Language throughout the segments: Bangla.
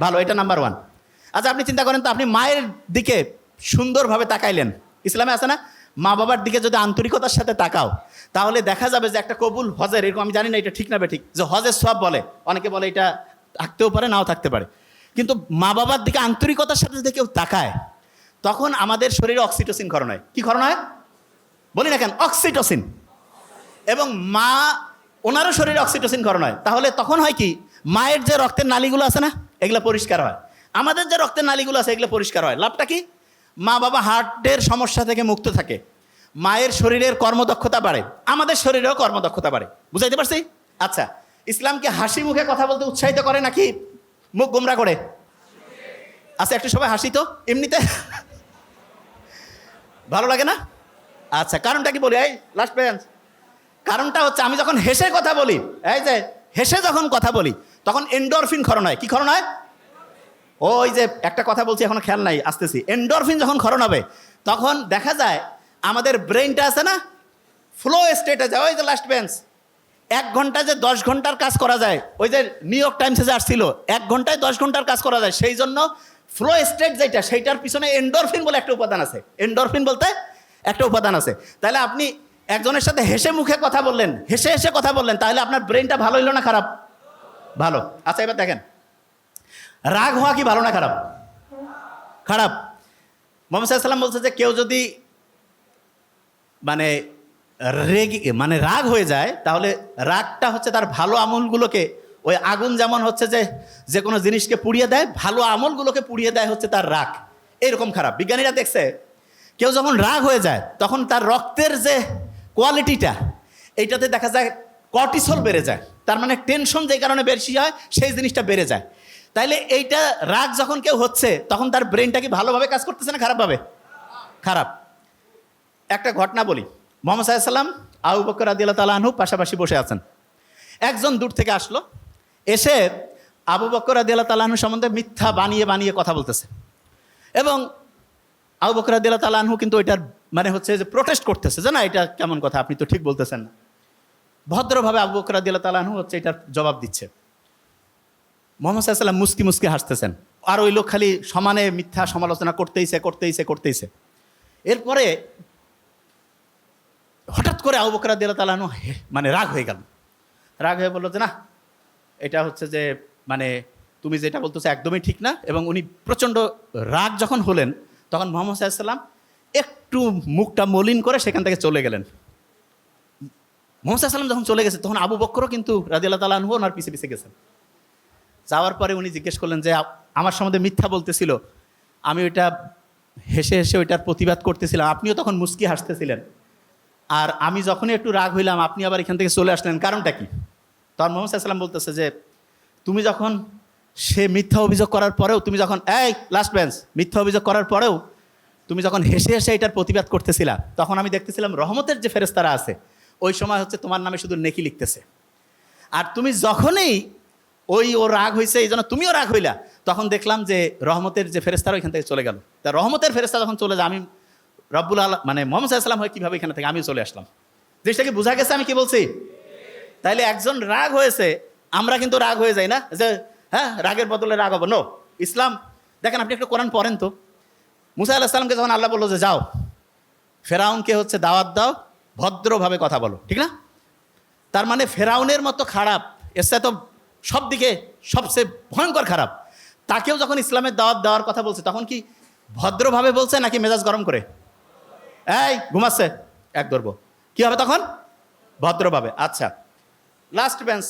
ভালো, এটা নাম্বার ওয়ান আচ্ছা আপনি চিন্তা করেন তো, আপনি মায়ের দিকে সুন্দরভাবে তাকাইলেন। ইসলামে আছে না? মা বাবার দিকে যদি আন্তরিকতার সাথে তাকাও, তাহলে দেখা যাবে যে একটা কবুল হজের, এরকম আমি জানি না এটা ঠিক না ঠিক যে হজের সব বলে। অনেকে বলে এটা থাকতেও পারে, নাও থাকতে পারে। কিন্তু মা বাবার দিকে আন্তরিকতার সাথে যদি কেউ তাকায়, তখন আমাদের শরীরে অক্সিটোসিন ক্ষরণ হয়। কী ক্ষরণ হয়? বলি না কেন, অক্সিটোসিন। এবং মা, ওনারও শরীরে অক্সিটোসিন ক্ষরণ হয়। তাহলে তখন হয় কি, মায়ের যে রক্তের নালিগুলো আছে না এগুলো পরিষ্কার হয়। আমাদের যে রক্তের নালীগুলো আছে, এগুলো পরিষ্কার হয়। লাভটা কি? মা বাবা হার্টের সমস্যা থেকে মুক্ত থাকে। মায়ের শরীরের কর্মদক্ষতা বাড়ে। আমাদের শরীরেও কর্মদক্ষতা বাড়ে। বুঝাইতে পারছি? আচ্ছা ইসলামকে হাসি মুখে কথা বলতে উৎসাহিত করে নাকি মুখ গোমরা করে? আচ্ছা একটু সবাই হাসি তো, এমনিতে? ভালো লাগে না? আচ্ছা কারণটা কি বলি? এই লাস্ট পেরেন্টস কারণটা হচ্ছে, আমি যখন হেসে কথা বলি, এই যে, হেসে যখন কথা বলি তখন এন্ডরফিন ক্ষরণ কি ক্ষরণ ওই যে একটা কথা বলছি, এখন খেয়াল নাই, আসতেছি। এন্ডরফিন যখন ক্ষরণ হবে, তখন দেখা যায় আমাদের ব্রেনটা আছে না? ফ্লো স্টেটে যায়। ওই যে লাস্ট বেঞ্চ এক ঘন্টায় যে দশ ঘণ্টার কাজ করা যায়, ওই যে নিউ ইয়র্ক টাইমসে যে আসছিল, এক ঘন্টায় দশ ঘণ্টার কাজ করা যায়। সেই জন্য ফ্লো স্টেট যেটা, সেইটার পিছনে এন্ডরফিন বলে একটা উপাদান আছে। এন্ডরফিন বলতে একটা উপাদান আছে। তাহলে আপনি একজনের সাথে হেসে মুখে কথা বললেন, হেসে হেসে কথা বললেন, তাহলে আপনার ব্রেনটা ভালো হইল না খারাপ? ভালো। আচ্ছা এবার দেখেন। রাগ হওয়া কি ভালো না খারাপ? খারাপ। মোহাম্মদ বলছে যে, কেউ যদি মানে রেগে মানে রাগ হয়ে যায়, তাহলে রাগটা হচ্ছে তার ভালো আমলগুলোকে, ওই আগুন যেমন হচ্ছে যে যে কোনো জিনিসকে পুড়িয়ে দেয়, ভালো আমলগুলোকে পুড়িয়ে দেয় হচ্ছে তার রাগ। এরকম খারাপ। বিজ্ঞানীরা দেখছে, কেউ যখন রাগ হয়ে যায়, তখন তার রক্তের যে কোয়ালিটিটা এইটাতে দেখা যায় কর্টিসল বেড়ে যায়। তার মানে টেনশন যে কারণে বেশি হয় সেই জিনিসটা বেড়ে যায়। তাইলে এইটা রাগ যখন কেউ হচ্ছে, তখন তার ব্রেনটা কি ভালোভাবে কাজ করতেছে না খারাপভাবে? খারাপ। একটা ঘটনা বলি। মোহাম্মদ সাল্লাম আবু বকর আদিল্লা তালাহু পাশাপাশি বসে আছেন। একজন দূর থেকে আসলো, এসে আবু বকর আদিল্লা তালাহু সম্বন্ধে মিথ্যা বানিয়ে বানিয়ে কথা বলতেছে। এবং আবু বকর আদিল্লা তালাহু কিন্তু ওইটার মানে হচ্ছে যে প্রোটেস্ট করতেছে যে না, এটা কেমন কথা, আপনি তো ঠিক বলতেছেন না। ভদ্রভাবে আবু বকর আদিল্লা তালাহু হচ্ছে এটার জবাব দিচ্ছে। মোহাম্মদ সাল্লাম মুস্কি মুস্কি হাসতেছেন। আর ওই লোক খালি সমানে মিথ্যা সমালোচনা করতেইছে করতেইছে করতেইছে। এরপরে হঠাৎ করে আবু বকর দিল তালানো মানে রাগ হয়ে গেল। রাগ হয়ে বলল যে, না, এটা হচ্ছে যে মানে তুমি যেটা বলতেছো একদমই ঠিক না। এবং উনি প্রচণ্ড রাগ যখন হলেন, তখন মোহাম্মদ সাল্লাম একটু মুখটা মলিন করে সেখান থেকে চলে গেলেন। মোহাম্মদ সাল্লাম যখন চলে গেছে, তখন আবু বক্করও কিন্তু রাজিয়াল্লাহ তালানহু ওনার পিছিয়ে পিছিয়ে গেছেন যাওয়ার পরে উনি জিজ্ঞেস করলেন যে, আমার সম্বন্ধে মিথ্যা বলতেছিল। আমি ওইটা হেসে হেসে ওইটার প্রতিবাদ করতেছিলাম। আপনিও তখন মুস্কি হাসতেছিলেন। আর আমি যখনই একটু রাগ হইলাম, আপনি আবার এখান থেকে চলে আসলেন। কারণটা কি? তখন মোহাম্মদ সাল্লাম বলতেছে যে, তুমি যখন সে মিথ্যা অভিযোগ করার পরেও, তুমি যখন, এই লাস্ট বেঞ্চ মিথ্যা অভিযোগ করার পরেও, তুমি যখন হেসে হেসে এটার প্রতিবাদ করতেছিলা, তখন আমি দেখতেছিলাম রহমতের যে ফেরেস্তারা আছে ওই সময় হচ্ছে তোমার নামে শুধু নেকি লিখতেছে। আর তুমি যখনই ওই ও রাগ হয়েছে এই জন্য তুমিও রাগ হইলা, তখন দেখলাম যে রহমতের যে ফেরেস্তারা ওইখান থেকে চলে গেল। তা রহমতের ফেরেস্তা যখন চলে যায়, আমি রব্বুল আল্লাহ মানে মোহাম্মদ সাল্লাম হয় কীভাবে এখানে থেকে, আমিও চলে আসলাম। জিনিসটা কি বোঝা গেছে আমি কি বলছি? তাইলে একজন রাগ হয়েছে, আমরা কিন্তু রাগ হয়ে যাই না, যে হ্যাঁ রাগের বদলে রাগ হব। নো ইসলাম, দেখেন আপনি একটু কোরআন পড়েন তো। মুসা আল্লাহ সাল্লামকে যখন আল্লাহ বলল যে যাও, ফেরাউনকে হচ্ছে দাওয়াত দাও ভদ্রভাবে কথা বলো, ঠিক না? তার মানে ফেরাউনের মতো খারাপ এসে তো সব দিকে সবচেয়ে ভয়ঙ্কর খারাপ। তাকেও যখন ইসলামের দাওয়াত দেওয়ার কথা বলছে, তখন কি ভদ্রভাবে বলছে নাকি মেজাজ গরম করে? এই, ঘুমাচ্ছে? এক ধরবো কী হবে তখন? ভদ্রভাবে। আচ্ছা লাস্ট বেঞ্চ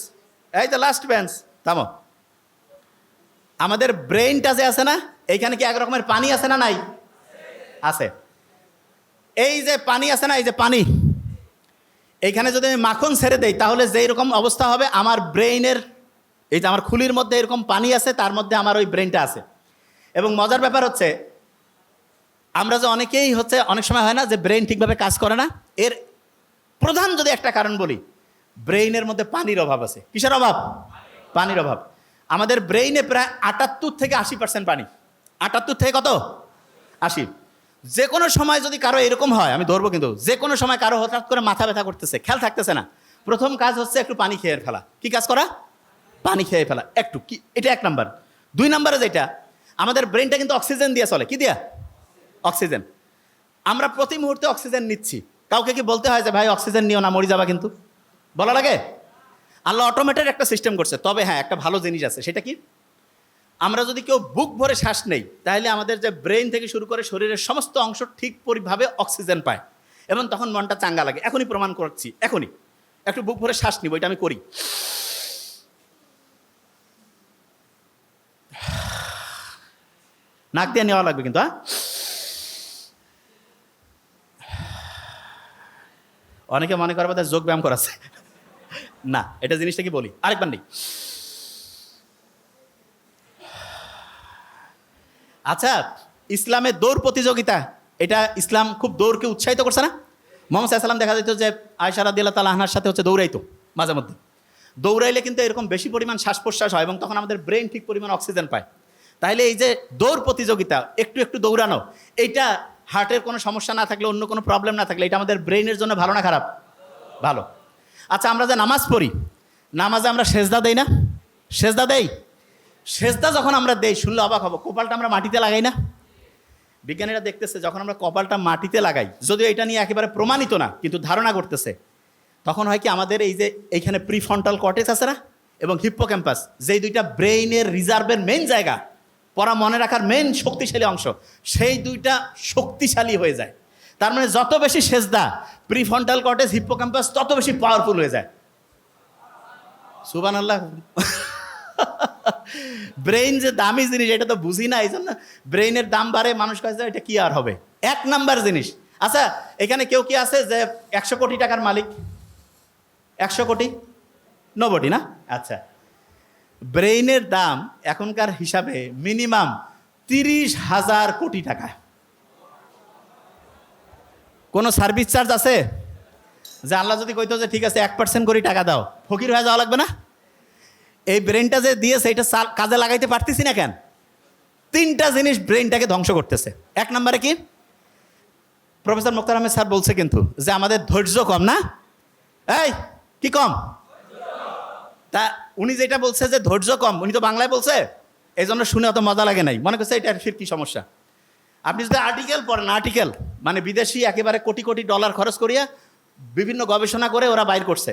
এই তো লাস্ট বেঞ্চ থামো। আমাদের ব্রেইনটা যে আছে না, এইখানে কি এক রকমের পানি আছে না নাই? আছে। এই যে পানি আছে না, এই যে পানি এইখানে যদি আমি মাখন ছেড়ে দেই, তাহলে যেই রকম অবস্থা হবে, আমার ব্রেইনের, এই যে আমার খুলির মধ্যে এরকম পানি আছে, তার মধ্যে আমার ওই ব্রেনটা আছে। এবং মজার ব্যাপার হচ্ছে, আমরা যে অনেকেই হচ্ছে, অনেক সময় হয় না যে ব্রেন ঠিকভাবে কাজ করে না। এর প্রধান যদি একটা কারণ বলি, ব্রেইনের মধ্যে পানির অভাব আছে। কিসের অভাব? পানির অভাব। আমাদের ব্রেইনে প্রায় আটাত্তর থেকে আশি পার্সেন্ট পানি। আটাত্তর থেকে কত? আশি। যে কোনো সময় যদি কারও এরকম হয়, আমি ধরবো কিন্তু যে কোনো সময় কারও হঠাৎ করে মাথা ব্যথা করতেছে, খেয়াল থাকতেছে না। প্রথম কাজ হচ্ছে একটু পানি খেয়ে ফেলা। কি কাজ করা? পানি খেয়ে ফেলা। একটু, কি, এটা এক নাম্বার। দুই নম্বরে যেটা, আমাদের ব্রেনটা কিন্তু অক্সিজেন দিয়ে চলে। কি দিয়া? অক্সিজেন। আমরা প্রতি মুহূর্তে অক্সিজেন নিচ্ছি। কাউকে কি বলতে হয় যে, ভাই, অক্সিজেন নিও না, মরি যাবা কিন্তু? বলা লাগে আল্লাহ অটোমেটেড একটা সিস্টেম করছে। তবে হ্যাঁ একটা ভালো জিনিস আছে। সেটা কি? আমরা যদি কেউ বুক ভরে শ্বাস নেই, তাহলে আমাদের যে ব্রেন থেকে শুরু করে শরীরের সমস্ত অংশ ঠিক পরিভাবে অক্সিজেন পায় এবং তখন মনটা চাঙ্গা লাগে। এখনই প্রমাণ করছি, এখনই। একটু বুক ভরে শ্বাস নিব, এটা আমি করি। নাক দিয়ে নেওয়া লাগবে কিন্তু হ্যাঁ? অনেকে মনে করবে তার যোগ ব্যায়াম করাচ্ছে। না, এটা জিনিসটা কি বলি? আরেকবার নেই। আচ্ছা ইসলামের দৌড় প্রতিযোগিতা, এটা ইসলাম খুব দৌড়কে উৎসাহিত করছে না? মোহাম্মদ সাল্লাম দেখা যেত যে আয়সা রাদিয়াল্লাহ তালা আহনার সাথে হচ্ছে দৌড়াইতো, মাঝে মধ্যে। দৌড়াইলে কিন্তু এরকম বেশি পরিমাণ শ্বাস প্রশ্বাস হয় এবং তখন আমাদের ব্রেন ঠিক পরিমাণ অক্সিজেন পায়। তাইলে এই যে দৌড় প্রতিযোগিতা, একটু একটু দৌড়ানো, এইটা হার্টের কোনো সমস্যা না থাকলে, অন্য কোনো প্রবলেম না থাকলে, এটা আমাদের ব্রেনের জন্য ভালো না খারাপ? ভালো। আচ্ছা আমরা যে নামাজ পড়ি, নামাজে আমরা সেজদা দেই না? সেজদা দেই? সেজদা যখন আমরা দেই, শুনলে অবাক হব, কপালটা আমরা মাটিতে লাগাই না? বিজ্ঞানীরা দেখতেছে, যখন আমরা কপালটা মাটিতে লাগাই, যদিও এটা নিয়ে একেবারে প্রমাণিত না, কিন্তু ধারণা করতেছে তখন হয় কি আমাদের এই যে এইখানে প্রিফ্রন্টাল কর্টেক্স আছে না? এবং হিপ্পো ক্যাম্পাস যেই দুইটা ব্রেইনের রিজার্ভের মেন জায়গা, পড়া মনে রাখার মেন শক্তিশালী অংশ, সেই দুইটা শক্তিশালী হয়ে যায়। তার মানে যত বেশি সেজদা প্রিফ্রন্টাল কর্টেক্স, হিপ্পোক্যাম্পাস, তত বেশি পাওয়ারফুল হয়ে যায়। সুবান আল্লাহ ব্রেইন যে দামি জিনিস, এটা তো বুঝি না, এই জন্য ব্রেইনের দাম বাড়ে, মানুষ কাছে এটা কি আর হবে? এক নাম্বার জিনিস। আচ্ছা এখানে কেউ কি আছে যে একশো কোটি টাকার মালিক? একশো কোটি? নবটি না? আচ্ছা। ব্রেইনের দাম এখনকার হিসাবে মিনিমাম তিরিশ হাজার কোটি টাকা। কোনো সার্ভিস চার্জ আছে? যে আল্লাহ যদি কইতো যে ঠিক আছে, এক পার্সেন্ট করে টাকা দাও, ফকির হয়ে যাওয়া লাগবে না? এই ব্রেনটা যে দিয়েছে এটা কাজে লাগাইতে পারতেছি না কেন? তিনটা জিনিস ব্রেনটাকে ধ্বংস করতেছে। এক নম্বরে কি? প্রফেসর মুক্তার আহমেদ স্যার বলছে কিন্তু যে আমাদের ধৈর্য কম না? এই, কি কম? তা উনি যেটা বলছে যে ধৈর্য কম, উনি তো বাংলায় বলছে এই জন্য শুনে অত মজা লাগে নাই। মনে করছে এটা ফির কি সমস্যা? আপনি যদি আর্টিকেল পড়েন আর্টিকেল মানে বিদেশি একেবারে কোটি কোটি ডলার খরচ করিয়া বিভিন্ন গবেষণা করে ওরা বাইর করছে।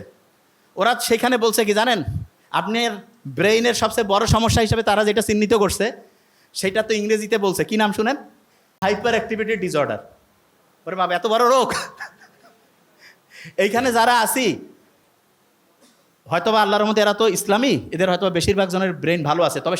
ওরা সেখানে বলছে কি জানেন? আপনার ব্রেইনের সবচেয়ে বড় সমস্যা হিসেবে তারা যেটা চিহ্নিত করছে, সেটা তো ইংরেজিতে বলছে। কি নাম শুনেন? হাইপার অ্যাক্টিভিটি ডিসঅর্ডার ওরে বাবা, এত বড় রোগ। এইখানে যারা আছি, হয়তোবা আল্লাহর মধ্যে এরা তো ইসলামী, এদের হয়তো বেশিরভাগ জনের ব্রেন ভালো আছে। তবে